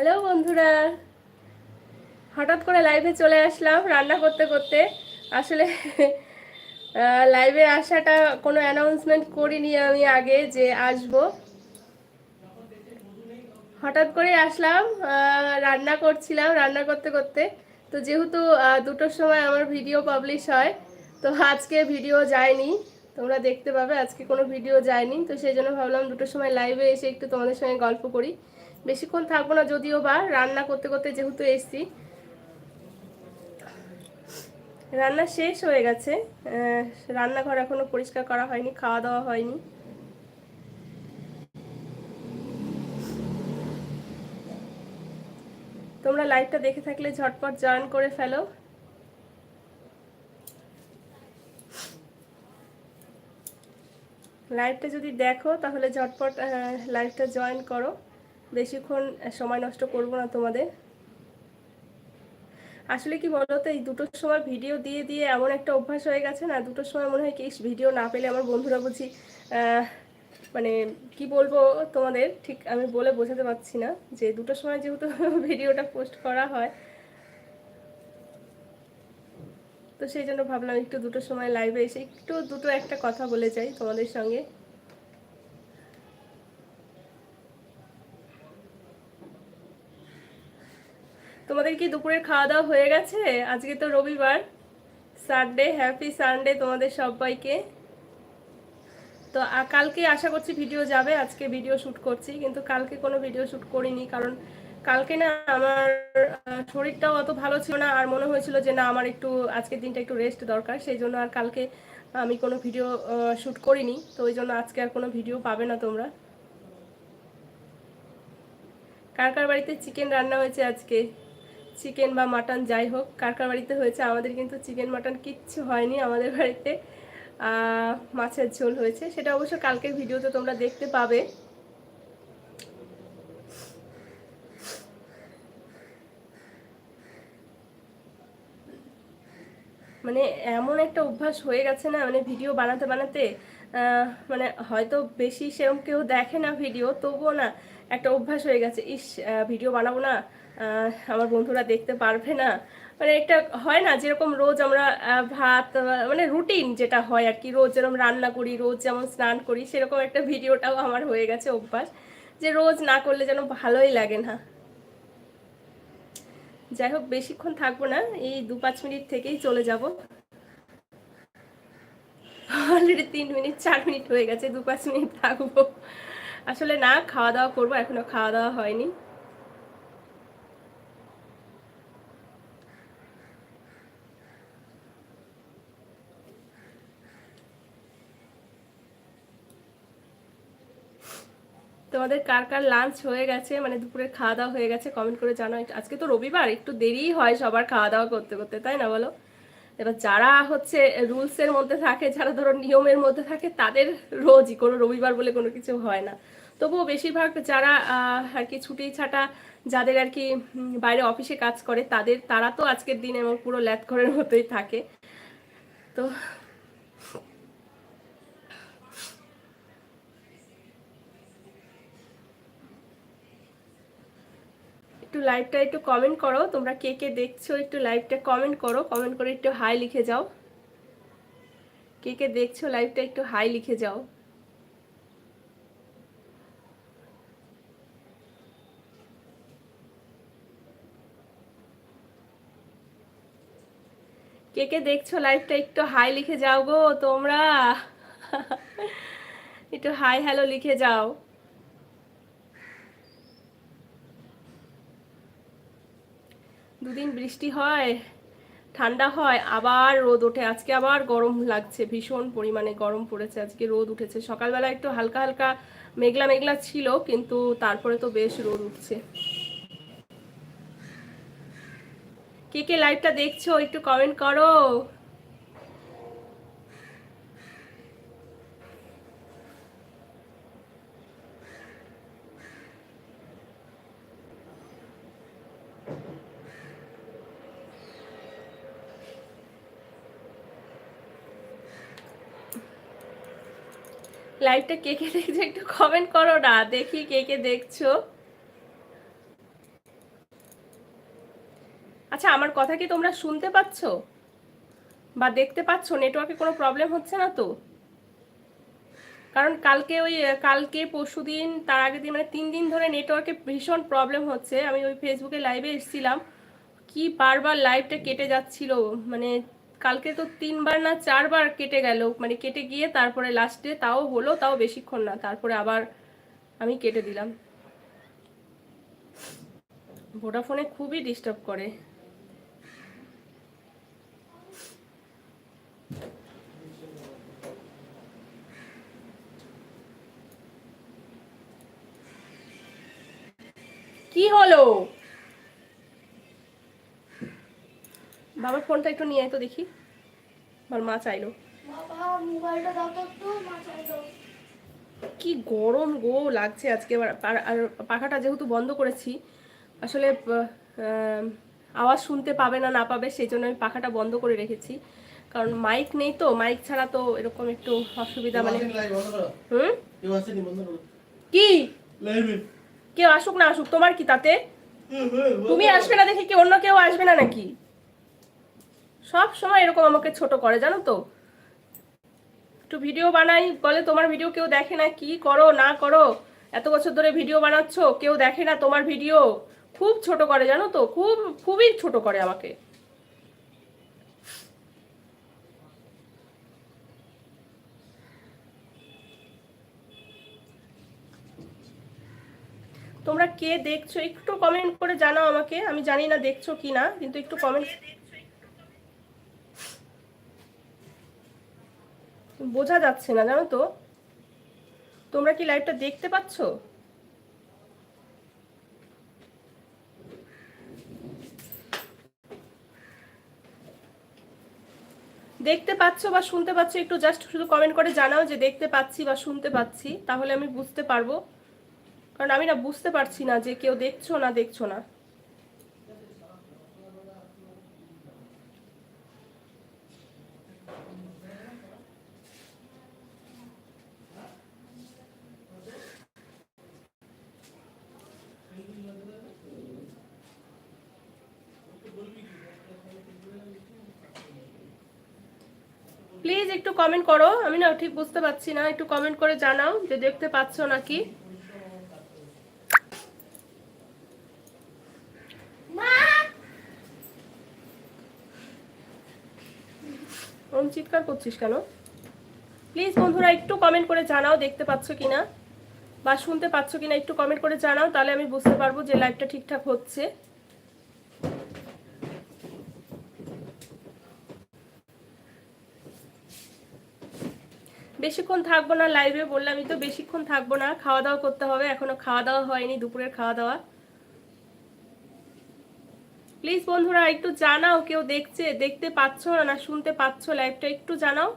Hello বন্ধুরা। হঠাৎ করে লাইভে চলে আসলাম রান্না করতে করতে। আসলে লাইভে আসাটা কোনো অ্যানাউন্সমেন্ট করিনি আমি আগে যে আসব। হঠাৎ করে আসলাম রান্না করছিলাম, রান্না করতে করতে। তো যেহেতু দুটোর সময় আমার ভিডিও পাবলিশ হয়, তো আজকে ভিডিও যায়নি। তোমরা দেখতে পাবে, আজকে কোনো ভিডিও যায়নি। তো সেই জন্য ভাবলাম দুটোর সময় লাইভে এসে একটু তোমাদের সঙ্গে গল্প করি। বেশিক্ষণ থাকব না, যদিও বা রান্না করতে করতে যেহেতু এসছি। রান্না শেষ হয়ে গেছে। রান্নাঘর এখনও পরিষ্কার করা হয়নি, খাওয়া দাওয়া হয়নি। তোমরা লাইভটা দেখে থাকলে ঝটপট জয়েন করে ফেলো। লাইভটা যদি দেখো, তাহলে ঝটপট লাইভটা জয়েন করো। বেশিক্ষণ সময় নষ্ট করব না তোমাদের। আসলে কি বলতো, এই দুটোর সময় ভিডিও দিয়ে দিয়ে এমন একটা অভ্যাস হয়ে গেছে না দুটোর সময় মনে হয় কি ভিডিও না পেলে আমার বন্ধুরা বুঝি মানে কি বলব তোমাদের, ঠিক আমি বলে বোঝাতে পারছি না যে দুটোর সময় যেহেতু ভিডিওটা পোস্ট করা হয়। তো সেই জন্য ভাবলাম একটু দুটোর সময় লাইভে এসে একটু দুটো একটা কথা বলে যাই তোমাদের সঙ্গে। তোমাদের কি দুপুরের খাওয়া দাওয়া হয়ে গেছে? আজকে তো রবিবার। সানডে হ্যাপি সানডে তোমাদের সবাইকে। তো কালকে আশা করছি ভিডিও যাবে। আজকে ভিডিও শ্যুট করছি, কিন্তু কালকে কোনো ভিডিও শ্যুট করিনি, কারণ কালকে না আমার শরীরটাও অত ভালো ছিল না, আর মনে হয়েছিল যে না, আমার একটু আজকের দিনটা একটু রেস্ট দরকার। সেই জন্য আর কালকে আমি কোনো ভিডিও শ্যুট করিনি। তো ওই জন্য আজকে আর কোনো ভিডিও পাবে না তোমরা। কার কার বাড়িতে চিকেন রান্না হয়েছে আজকে? চিকেন বা মাটন যাই হোক, কার কার বাড়িতে হয়েছে, আমাদের কিন্তু চিকেন, মাটন কিচ্ছু হয়নি আমাদের বাড়িতে। মাছের ঝোল হয়েছে। সেটা অবশ্য কালকের ভিডিওতে তোমরা দেখতে পাবে। মানে এমন একটা অভ্যাস হয়ে গেছে না মানে ভিডিও বানাতে বানাতে মানে হয়তো বেশি সেরকম কেউ দেখে না ভিডিও, তবুও না একটা অভ্যাস হয়ে গেছে। ইস ভিডিও বানাবো না আমার বন্ধুরা দেখতে পারবে না। মানে একটা হয় না, যেরকম রোজ আমরা ভাত মানে রুটিন যেটা হয় আর কি, রোজ যেরকম রান্না করি, রোজ যেমন স্নান করি, সেরকম একটা ভিডিওটাও আমার হয়ে গেছে অভ্যাস, যে রোজ না করলে যেন ভালোই লাগে না। যাই হোক, বেশিক্ষণ থাকব না, এই দু পাঁচ মিনিট থেকেই চলে যাব। অলরেডি তিন মিনিট, চার মিনিট হয়ে গেছে, দু পাঁচ মিনিট থাকব। আসলে না, খাওয়া দাওয়া করব, এখনও খাওয়া দাওয়া হয়নি। তোমাদের কার কার লাঞ্চ হয়ে গেছে? মানে দুপুরের খাওয়া দাওয়া হয়ে গেছে কমেন্ট করে একটু- আজকে তো রবিবার, একটু দেরিই হয় সবার খাওয়া দাওয়া করতে করতে, তাই না বলো? এবার যারা হচ্ছে রুলসের মধ্যে থাকে, যারা ধরো নিয়মের মধ্যে থাকে, তাদের রোজই, কোনো রবিবার বলে কোনো কিছু হয় না। তবুও বেশিরভাগ যারা আর কি ছুটি ছাটা, যাদের আর কি বাইরে অফিসে কাজ করে, তাদের, তারা তো আজকের দিন এবং পুরো ল্যাথ ঘরের মতোই থাকে। তো একটু লাইভটা একটু কমেন্ট করো। তোমরা কে কে দেখছ একটু লাইভটা কমেন্ট করো। কমেন্ট করে একটু হাই লিখে যাও। কে কে দেখছ লাইভটা একটু হাই লিখে যাও। কে কে দেখছ লাইভটা একটু হাই লিখে যাও গো তোমরা। একটু হাই হ্যালো লিখে যাও। দুদিন বৃষ্টি হয়, ঠান্ডা হয়, আবার রোদ ওঠে। আজকে আবার গরম লাগছে, ভীষণ পরিমাণে গরম পড়েছে, আজকে রোদ উঠেছে। সকালবেলা একটু হালকা হালকা মেঘলা মেঘলা ছিল, কিন্তু তারপরে তো বেশ রোদ উঠছে। কে কে লাইভটা দেখছ, একটু কমেন্ট করো। লাইভটা কে কে দেখছ একটু কমেন্ট করো না, দেখি কে কে দেখছ। আচ্ছা আমার কথা কি তোমরা শুনতে পাচ্ছ? বা দেখতে পাচ্ছ? নেটওয়ার্কে কোনো প্রবলেম হচ্ছে না তো? কারণ কালকে ওই, কালকে পরশু দিন, তার আগের দিন মানে তিন দিন ধরে নেটওয়ার্কে ভীষণ প্রবলেম হচ্ছে। আমি ওই ফেসবুকে লাইভে এসেছিলাম। কি বারবার লাইভটা কেটে যাচ্ছিল মানে কালকে তো তিনবার না চারবার কেটে গেল। মানে কেটে গিয়ে তারপরে লাস্টে তাও হলো, তাও বেশিক্ষণ না। তারপরে আবার আমি কেটে দিলাম। ভোডাফোনে খুবই ডিস্টার্ব করে। কি হলো? বাবার ফোনটা একটু নিয়ে আয় তো দেখি। আমার মা চাইলো। বাবা মোবাইলটা দাও তো একটু মা চাইলো কি গরম গো লাগছে আজকে। আবার আর- আর পাখাটা যেহেতু বন্ধ করেছি আসলে আওয়াজ শুনতে পাবে না না পাবে সেই জন্য আমি পাখাটা বন্ধ করে রেখেছি। কারণ মাইক নেই তো মাইক ছাড়া তো এরকম একটু অসুবিধা মানে হুম? কি? কেউ আসুক না আসুক তোমার কি তাতে? তুমি আসবে না দেখে কি অন্য কেউ আসবে না নাকি? সব সময় এরকম আমাকে ছোট করে, জানো তো? একটু ভিডিও বানাই, বলে তোমার ভিডিও কেউ দেখে না, কি করো, না করো? এত বছর ধরে ভিডিও বানাচ্ছ, কেউ দেখে না তোমার ভিডিও খুব ছোট করে, জানো তো? খুব, খুবই ছোট করে আমাকে। তোমরা কে দেখছ? একটু কমেন্ট করে জানাও আমাকে। আমি জানি না দেখছ কি না কিন্তু একটু কমেন্ট বোঝা যাচ্ছে না, জানো তো। তোমরা কি লাইভটা দেখতে পাচ্ছ? দেখতে পাচ্ছ বা শুনতে পাচ্ছ, একটু জাস্ট শুধু কমেন্ট করে জানাও যে দেখতে পাচ্ছি বা শুনতে পাচ্ছি, তাহলে আমি বুঝতে পারব। কারণ আমি না বুঝতে পারছি না যে কেউ দেখছ না দেখছ না। প্লিজ একটু কমেন্ট করো। আমি না ঠিক বুঝতে পারছি না। একটু কমেন্ট করে জানাও যে দেখতে পাচ্ছ নাকি। ওরম চিৎকার করছিস কেন? প্লিজ বন্ধুরা একটু কমেন্ট করে জানাও দেখতে পাচ্ছ কিনা। বা শুনতে পাচ্ছ কিনা একটু কমেন্ট করে জানাও। তাহলে আমি বুঝতে পারব যে লাইভটা ঠিকঠাক হচ্ছে। বেশিক্ষণ থাকব না লাইভে বললামই তো বেশিক্ষণ থাকব না খাওয়া দাওয়া করতে হবে, এখনও খাওয়া দাওয়া হয়নি, দুপুরের খাওয়া দাওয়া প্লিজ বন্ধুরা, একটু জানাও, কেউ দেখছে, দেখতে পাচ্ছ না শুনতে পাচ্ছ লাইভটা একটু জানাও।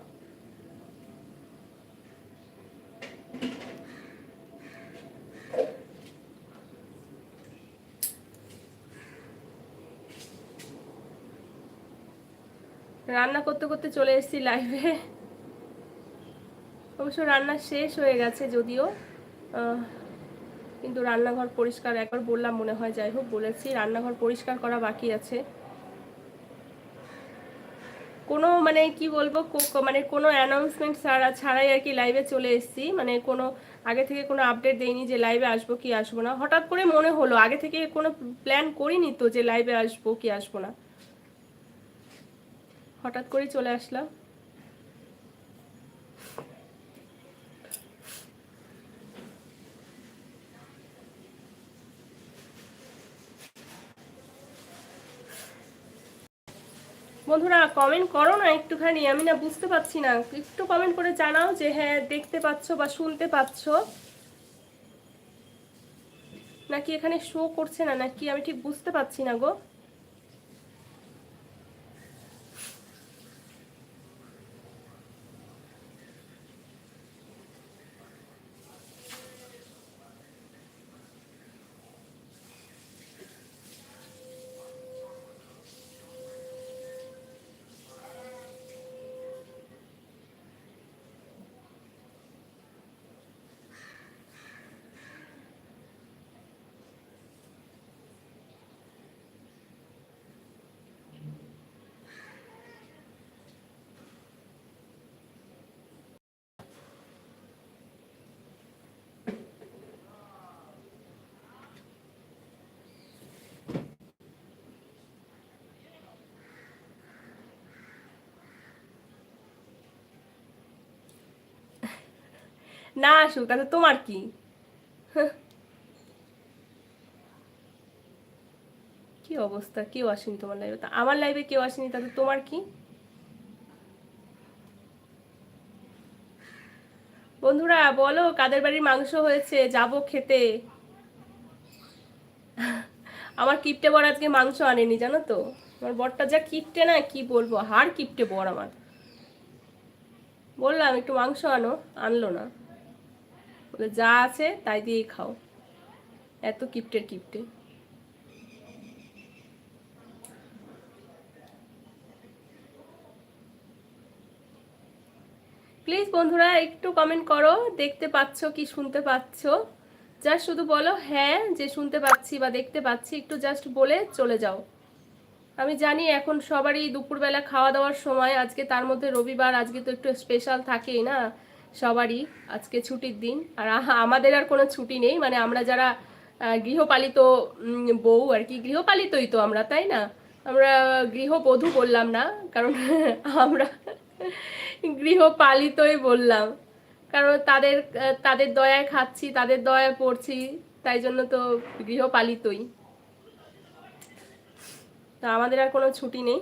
রান্না করতে করতে চলে এসেছি লাইভে অবশ্য রান্না শেষ হয়ে গেছে যদিও। কিন্তু রান্নাঘর পরিষ্কার একবার বললাম মনে হয়, যাই হোক বলেছি, রান্নাঘর পরিষ্কার করা বাকি আছে। কোনো মানে কি বলব মানে কোনো অ্যানাউন্সমেন্ট ছাড়া ছাড়াই আর কি লাইভে চলে এসেছি। মানে কোনো আগে থেকে কোনো আপডেট দেইনি যে লাইভে আসব কি আসব না। হঠাৎ করে মনে হলো, আগে থেকে কোনো প্ল্যান করিনি তো যে লাইভে আসব কি আসব না। হঠাৎ করেই চলে আসলাম। বন্ধুরা কমেন্ট করো না একটুখানি, আমি না বুঝতে পারছি না। একটু কমেন্ট করে জানাও যে হ্যাঁ দেখতে পাচ্ছ বা শুনতে পাচ্ছ। নাকি এখানে শো করছে না, নাকি আমি ঠিক বুঝতে পারছি না গো? না আসুক তাহলে তোমার কি। কি অবস্থা? কেউ আসেনি তোমার লাইভে আমার লাইভে কেউ আসেনি তাহলে তোমার কি? বন্ধুরা, বলো, কাদের বাড়ির মাংস হয়েছে? যাব খেতে। আমার কিপটে বর আজকে মাংস আনেনি, জানো তো? আমার বরটা যা কিপটে না, কি বলব? হাড় কিপটে বর আমার। বললাম, একটু মাংস আনো, আনলো না। বলে, যা আছে তাই দিয়েই খাও। এত কিপটের কিপটে। প্লিজ বন্ধুরা, একটু কমেন্ট করো, দেখতে পাচ্ছ কি, শুনতে পাচ্ছ? জাস্ট শুধু বলো হ্যাঁ যে শুনতে পাচ্ছি বা দেখতে পাচ্ছি, একটু জাস্ট বলে চলে যাও। আমি জানি এখন সবারই দুপুরবেলা খাওয়া দাওয়ার সময়, আজকে তার মধ্যে রবিবার, আজকে তো একটু স্পেশাল থাকেই না। সবারই আজকে ছুটির দিন। আর আমাদের আর কোনো ছুটি নেই। মানে আমরা যারা গৃহপালিত বউ আর কি, গৃহপালিতই তো আমরা, তাই না? আমরা গৃহবধূ বললাম না, কারণ আমরা গৃহপালিতই বললাম। কারণ তাদের তাদের দয়ায় খাচ্ছি, তাদের দয়ায় পড়ছি, তাই জন্য তো গৃহপালিতই। তা আমাদের আর কোনো ছুটি নেই।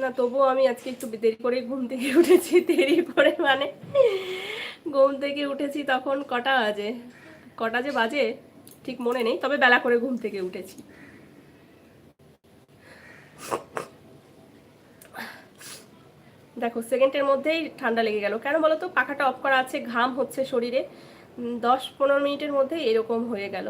না, তবুও আমি আজকে একটু দেরি করে ঘুম থেকে উঠেছি, দেরি করে মানে ঘুম থেকে উঠেছি তখন কটা বাজে? কটা যে বাজে, ঠিক মনে নেই, তবে বেলা করে ঘুম থেকে উঠেছি। দেখো, সেকেন্ডের মধ্যেই ঠান্ডা লেগে গেল। কেন বলো তো? পাখাটা অফ করা আছে, ঘাম হচ্ছে শরীরে। দশ পনেরো মিনিটের মধ্যে এরকম হয়ে গেল।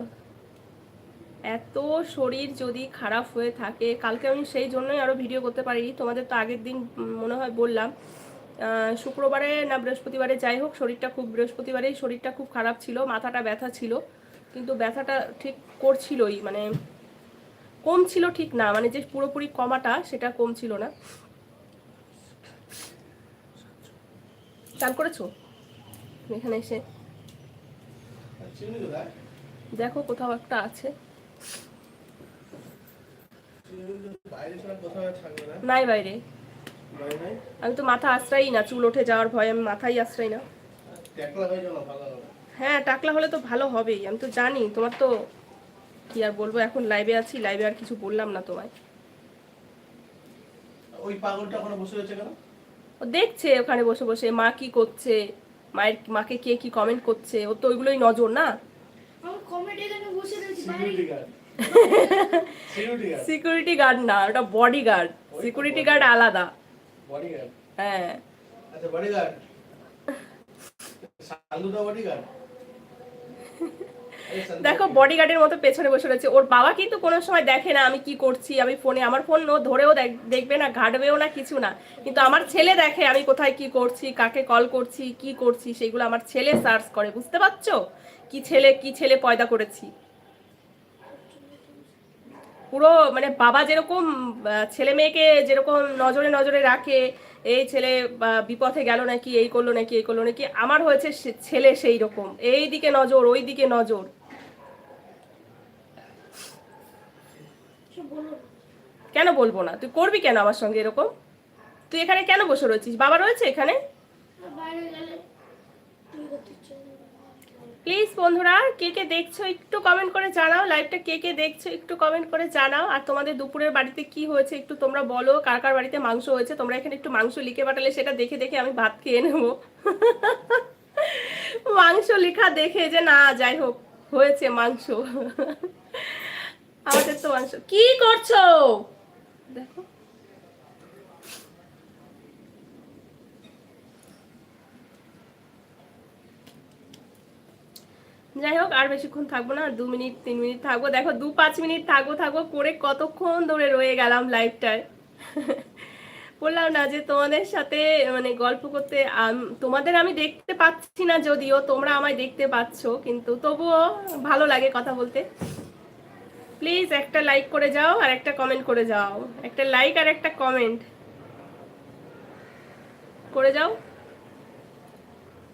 এত শরীর যদি খারাপ হয়ে থাকে কালকে আমি সেই জন্যই আরও ভিডিও করতে পারি তোমাদের তো আগের দিন মনে হয় বললাম। শুক্রবারে না বৃহস্পতিবারে যাই হোক শরীরটা খুব বৃহস্পতিবারেই শরীরটা খুব খারাপ ছিল মাথাটা ব্যথা ছিল কিন্তু ব্যথাটা ঠিক করছিলই মানে কম ছিল ঠিক না মানে যে পুরোপুরি কমাটা সেটা কম ছিল না। চান করেছ? এখানে এসে। দেখো কোথাও একটা আছে চিনি বাইরে ছাড়া কোথাও আর থাকবে না নাই বাইরে। আমি তো মাথা আশ্রয়ই না চুল উঠে যাওয়ার ভয় আমি মাথাই আশ্রয় না। হয়ে হ্যাঁ টাকলা হলে তো ভালো হবেই আমি তো জানি তোমার তো কি আর বলব এখন লাইভে আছি লাইভে আর কিছু বললাম না তোমায়। ওই পাগলটা ওখানে বসে রয়েছে কেন? ও দেখছে ওখানে বসে বসে মা কি করছে মায়ের মাকে কে কি কমেন্ট করছে ও তো ওইগুলোই নজর না? আমি কমেডি এখানে বসে রয়েছি সিকিউরিটি গার্ড না ওটা বডি গার্ড সিকিউরিটি গার্ড আলাদা। হ্যাঁ। আচ্ছা দেখো বডিগার্ডের মতো পেছনে বসে রয়েছে। ওর বাবা কিন্তু কোনো সময় দেখে না আমি কি করছি আমি ফোনে আমার ফোন ও ধরেও দেখ- দেখবে না ঘাটবেও না কিছু না। কিন্তু আমার ছেলে দেখে আমি কোথায় কি করছি কাকে কল করছি কি করছি সেগুলো আমার ছেলে সার্চ করে বুঝতে পারছ? কি ছেলে কি ছেলে পয়দা করেছি? পুরো মানে বাবা যেরকম ছেলে মেয়েকে যেরকম নজরে নজরে রাখে, এই ছেলে বিপথে গেল নাকি, এই করল নাকি, এই করল নাকি, আমার হয়েছে ছেলে সেই রকম এই দিকে নজর, ওই দিকে নজর। কেন বলব না? তুই করবি কেন আমার সঙ্গে এরকম? তুই এখানে কেন বসে রয়েছিস? বাবা রয়েছে এখানে? বাইরে গেলে তুমি করতে ইচ্ছে করবে। প্লিজ বন্ধুরা, কে কে দেখছ একটু কমেন্ট করে জানাও। লাইভটা কে কে দেখছ একটু কমেন্ট করে জানাও। আর তোমাদের দুপুরের বাড়িতে কি হয়েছে একটু তোমরা বলো। কার কার বাড়িতে মাংস হয়েছে? তোমরা এখানে একটু মাংস লিখে পাঠালে, সেটা দেখে দেখে আমি ভাত খেয়ে নেব। মাংস লেখা দেখে যে না, যাই হোক, হয়েছে মাংস। আমাদের তো মাংস কি করছ? দেখো। যাই হোক, আর বেশিক্ষণ থাকব না দু মিনিট, তিন মিনিট থাকব। দেখো, দু পাঁচ মিনিট থাকব থাকব, করে কতক্ষণ ধরে রয়ে গেলাম লাইভটায় বললাম না যে তোমাদের সাথে মানে গল্প করতে তোমাদের আমি দেখতে পাচ্ছি না যদিও, তোমরা আমায় দেখতে পাচ্ছ, কিন্তু তবুও ভালো লাগে কথা বলতে। প্লিজ একটা লাইক করে যাও, আর একটা কমেন্ট করে যাও। একটা লাইক আর একটা কমেন্ট করে যাও।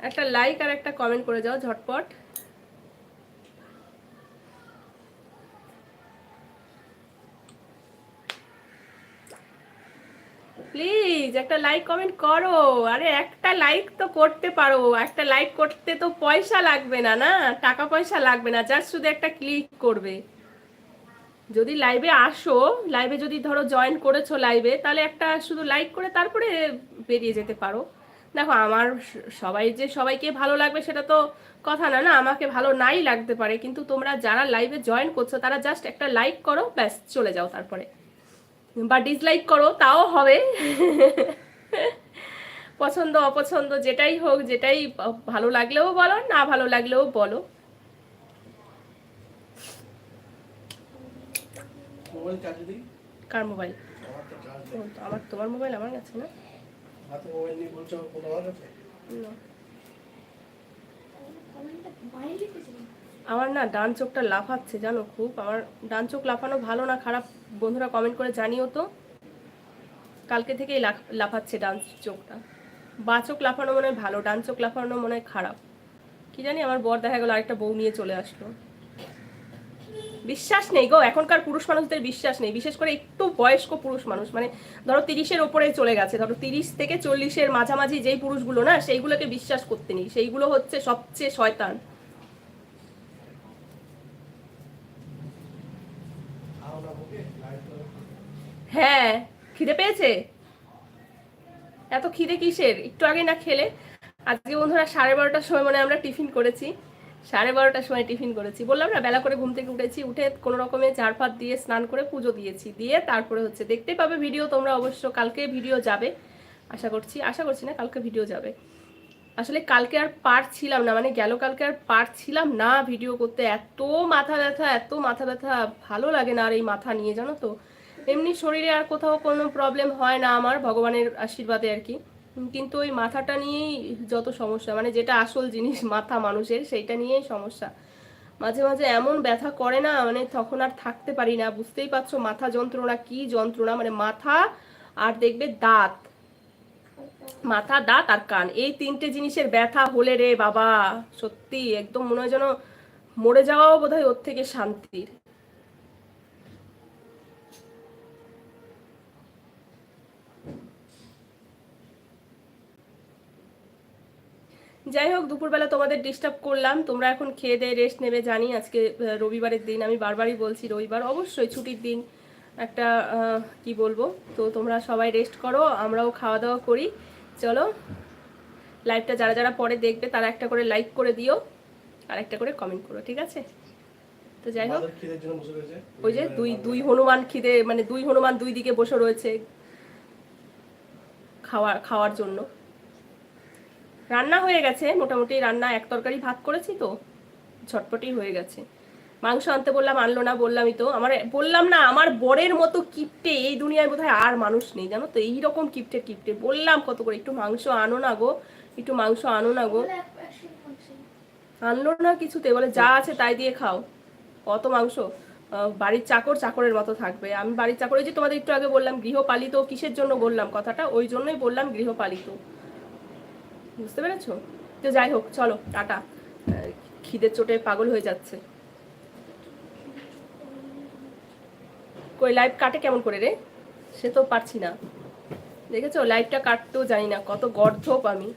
একটা লাইক আর একটা কমেন্ট করে যাও, ঝটপট। প্লিজ একটা লাইক কমেন্ট করো। আরে, একটা লাইক তো করতে পারো। একটা লাইক করতে তো পয়সা লাগবে না না? টাকা পয়সা লাগবে না জাস্ট শুধু একটা ক্লিক করবে। যদি লাইভে আসো লাইভে যদি ধরো জয়েন করেছ লাইভে তাহলে একটা শুধু লাইক করে তারপরে বেরিয়ে যেতে পারো। দেখো, আমার সবাই যে সবাইকে ভালো লাগবে সেটা তো কথা না না? আমাকে ভালো নাই লাগতে পারে। কিন্তু তোমরা যারা লাইভে জয়েন করছ, তারা জাস্ট একটা লাইক করো, ব্যাস, চলে যাও তারপরে। বা ডিসলাইক করো তাও হবে। পছন্দ অপছন্দ যেটাই হোক যেটাই ভালো লাগলেও বলো না ভালো লাগলেও বলো। কার মোবাইল? আমার তোমার মোবাইল আমার কাছে না? আমার না ডান চোখটা লাফাচ্ছে জানো খুব। আমার ডান চোখ লাফানো ভালো না খারাপ বন্ধুরা কমেন্ট করে জানিও তো। কালকে থেকেই লাফ- লাফাচ্ছে ডান চোখটা। বা চোখ লাফানো মনে হয় ভালো, ডান চোখ লাফানো মনে হয় খারাপ। কি জানি আমার বর দেখা গেল আরেকটা বউ নিয়ে চলে আসলো। বিশ্বাস নেই গো, এখনকার পুরুষ মানুষদের বিশ্বাস নেই। বিশেষ করে একটু বয়স্ক পুরুষ মানুষ। মানে ধরো তিরিশের ওপরে চলে গেছে। ধরো তিরিশ থেকে চল্লিশের মাঝামাঝি যেই পুরুষগুলো না, সেইগুলোকে বিশ্বাস করতে নেই। সেইগুলো হচ্ছে সবচেয়ে শয়তান আও না বুকে লাইট তো হ্যাঁ খিদে পেয়েছে? এত খিদে কিসের? একটু আগে না খেলে? আজকে বন্ধুরা সাড়ে বারোটার সময় মানে আমরা টিফিন করেছি। সাড়ে বারোটার সময় টিফিন করেছি। বললাম না, বেলা করে ঘুম থেকে উঠেছি, উঠে কোনো রকমে পাত দিয়ে স্নান করে পুজো দিয়েছি। দিয়ে তারপরে হচ্ছে দেখতে পাবে ভিডিও তোমরা অবশ্য, কালকে ভিডিও যাবে। আশা করছি আশা করছি না, কালকে ভিডিও যাবে। আসলে কালকে আর পারছিলাম না মানে গেল কালকে আর পারছিলাম না ভিডিও করতে। এত মাথা ব্যথা, এত মাথা ব্যথা, ভালো লাগে না আর এই মাথা নিয়ে, জানো তো? এমনি শরীরে আর কোথাও কোনো প্রবলেম হয় না আমার, ভগবানের আশীর্বাদে আর কি। কিন্তু ওই মাথাটা নিয়েই যত সমস্যা মানে যেটা আসল জিনিস মাথা মানুষের, সেইটা নিয়েই সমস্যা। মাঝে মাঝে এমন ব্যথা করে না মানে তখন আর থাকতে পারি না। বুঝতেই পারছ মাথা যন্ত্রণা, কি যন্ত্রণা মানে মাথা আর দেখবে দাঁত। মাথা, দাঁত আর কান, এই তিনটে জিনিসের ব্যথা হলে রে বাবা, সত্যি, একদম মনে হয় যেন মরে যাওয়াও বোধহয় ওর থেকে শান্তির। যাই হোক দুপুরবেলা তোমাদের ডিস্টার্ব করলাম। তোমরা এখন খেয়ে দিয়ে রেস্ট নেবে জানি আজকে রবিবারের দিন। আমি বারবারই বলছি রবিবার অবশ্যই ছুটির দিন। একটা কি বলব? তো তোমরা সবাই রেস্ট করো আমরাও খাওয়া দাওয়া করি। চলো লাইভটা যারা যারা পরে দেখবে তারা একটা করে লাইক করে দিও আর একটা করে কমেন্ট করো ঠিক আছে? তো যাই হোক ওই যে দুই দুই হনুমান খিদে মানে দুই হনুমান দুই দিকে বসে রয়েছে খাওয়া খাওয়ার জন্য। রান্না হয়ে গেছে। মোটামুটি রান্না এক তরকারি ভাত করেছি তো, ঝটপটি হয়ে গেছে। মাংস আনতে বললাম, আনলো না বললামই তো। আমার, বললাম না, আমার বরের মতো কিপটে এই দুনিয়ায় বোধহয় আর মানুষ নেই, জানো তো? এইরকম কিপটে কিপটে। বললাম কত করে, একটু মাংস আনো না গো, একটু মাংস আনো না গো। আনলো না কিছুতে, বলে যা আছে তাই দিয়ে খাও। কত মাংস? বাড়ির চাকর চাকরের মতো থাকবে। আমি বাড়ির চাকর ওই যে তোমাদের একটু আগে বললাম গৃহপালিত, কিসের জন্য বললাম কথাটা? ওই জন্যই বললাম গৃহপালিত। বুঝতে পেরেছ? তো যাই হোক, চলো, টাটা। খিদের চোটে পাগল হয়ে যাচ্ছে। কই লাইভ কাটে কেমন করে রে? সে তো পারছি না। দেখেছ? লাইভটা কাটতেও জানি না, কত গর্ধপ আমি।